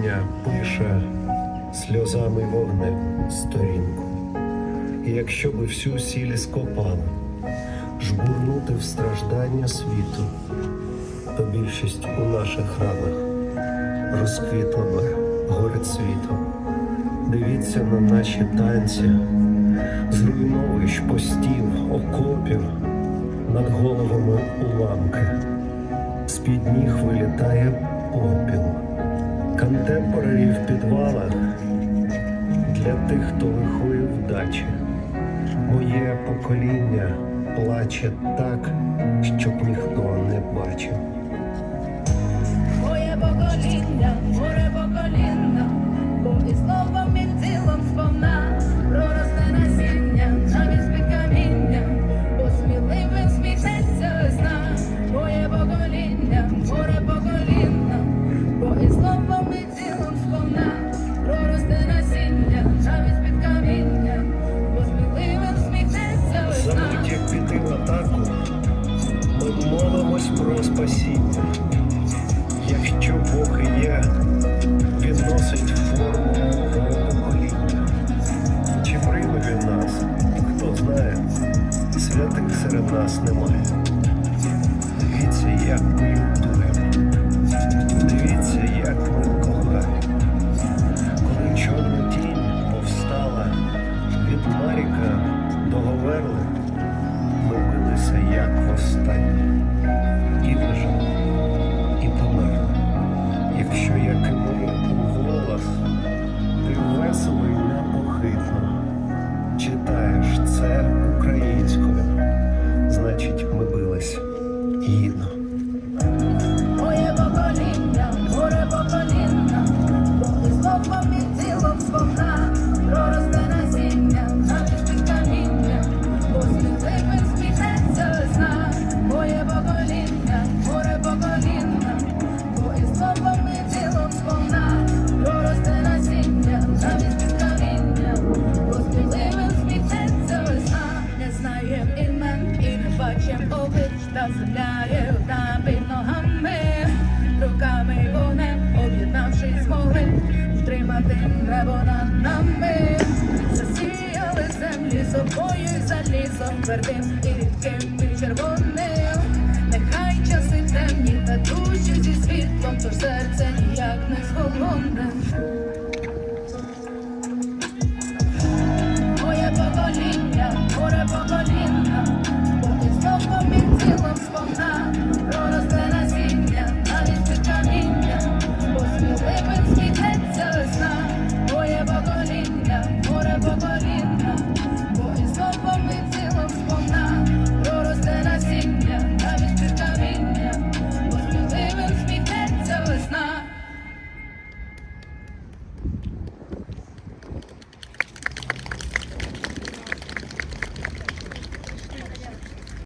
покоління пише сльозами вогнем сторінку. І якщо би всю сіль скопали, жбурнути в страждання світу, то більшість у наших ранах розквітла би горить світом. Дивіться на наші танці, зруйновищ, постів, окопів, над головами уламки. З-під ніг вилітає попіл. Контемпорарі в підвалах для тих, хто лихує вдачі. Моє покоління плаче так, щоб ніхто не бачив. Моє покоління, море покоління, бо і словом і тілом сповна як піти в атаку, ми молимось про спасіння. Якщо Бог і є, відносить форму. Чи прийме він нас? Хто знає, святих серед нас немає. Дивіться, як ми до Говерли, ми билися як востаннє. Небо над нами. Засіяли землі собою за лісом твердим і рідким